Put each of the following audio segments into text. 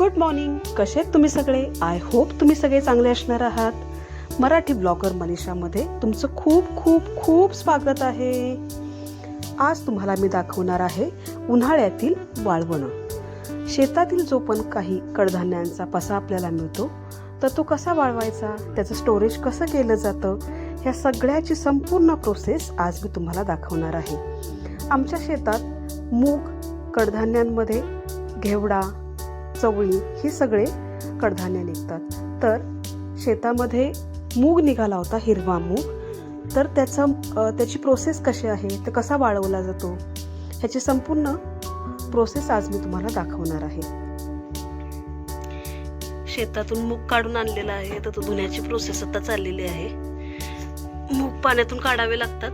Good morning. कसे आहेत तुम्ही सगळे? आय होप तुम्ही सगळे चांगले असणार आहात. मराठी ब्लॉगर मनीषामध्ये तुमचं खूप खूप खूप स्वागत आहे. आज तुम्हाला मी दाखवणार आहे उन्हाळ्यातील वाळवणं. शेतातील जो पण काही कडधान्यांचा पसा आपल्याला मिळतो तर तो कसा वाळवायचा त्याचं स्टोरेज कसं केलं जातं ह्या सगळ्याची संपूर्ण प्रोसेस आज मी तुम्हाला दाखवणार आहे. आमच्या शेतात मूग कडधान्यांमध्ये घेवडा चवळी हे सगळे कडधान्य निघतात. तर शेतामध्ये मूग निघाला होता हिरवा मूग. तर त्याचं त्याची प्रोसेस कशी आहे? तर कसा वाळवला जातो? ह्याची संपूर्ण प्रोसेस आज मी तुम्हाला दाखवणार आहे. शेतातून मूग काढून आणलेला आहे तर तो धुण्याची प्रोसेस आता चाललेली आहे. मूग पाण्यातून काढावे लागतात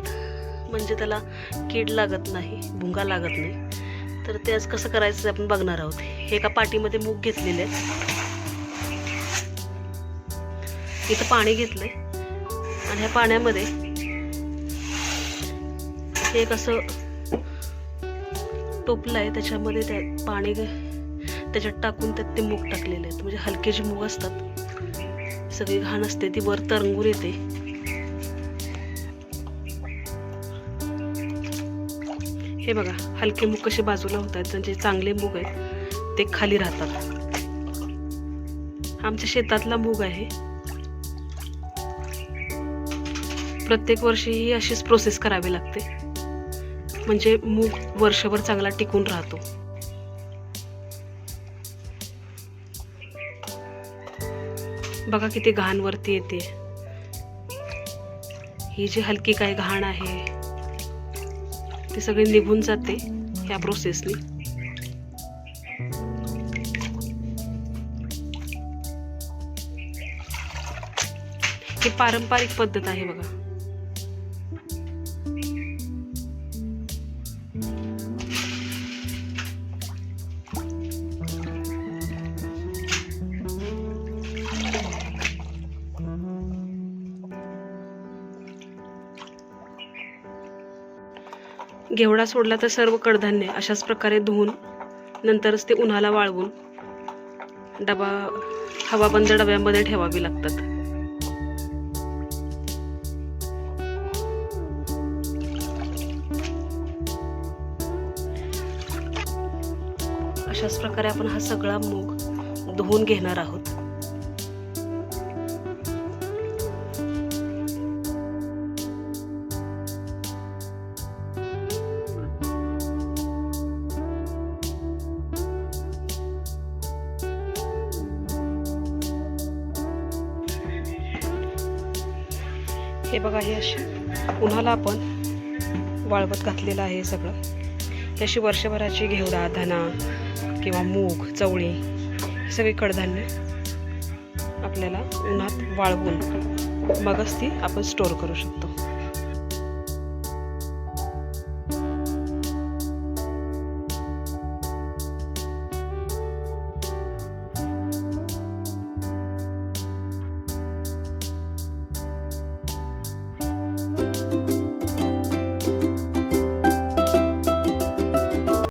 म्हणजे त्याला कीड लागत नाही भुंगा लागत नाही. तर ते आज कसं करायचं ते आपण बघणार आहोत. हे एका पाटीमध्ये मूग घेतलेले आहेत. इथं पाणी घेतलंय. आणि ह्या पाण्यामध्ये एक असं टोपलं आहे. त्याच्यामध्ये त्या पाणी त्याच्यात टाकून त्यात ते मूग टाकलेले आहेत. म्हणजे हलके जे मूग असतात सगळी घाण असते ती वर तरंगूर येते. हे बघा हलके मूग कसे बाजूला होत आहेत जे चांगले मूग आहेत ते खाली राहतात. आमच्या शेतातला मूग आहे. प्रत्येक वर्षी ही अशीच प्रोसेस करावी लागते. म्हणजे मूग वर्षभर चांगला टिकून राहतो. बघा किती घाण वरती येते. ही जी हलकी काही घाण आहे ती सगळी निघून जाते ह्या प्रोसेसनी ही पारंपरिक पद्धत आहे बघा. घेवडा सोडला तर सर्व कडधान्य अशाच प्रकारे धुवून नंतरच ते उन्हाला वाळवून डबा हवाबंद डब्यामध्ये ठेवावी लागतात. अशाच प्रकारे आपण हा सगळा मूग धुवून घेणार आहोत. हे बघा हे असे उन्हाला आपण वाळवत घातलेलं आहे सगळं. ही अशी वर्षभराची घेवडा धना किंवा मूग चवळी हे सगळी कडधान्य आपल्याला उन्हात वाळवून मगच ती आपण स्टोअर करू शकतो.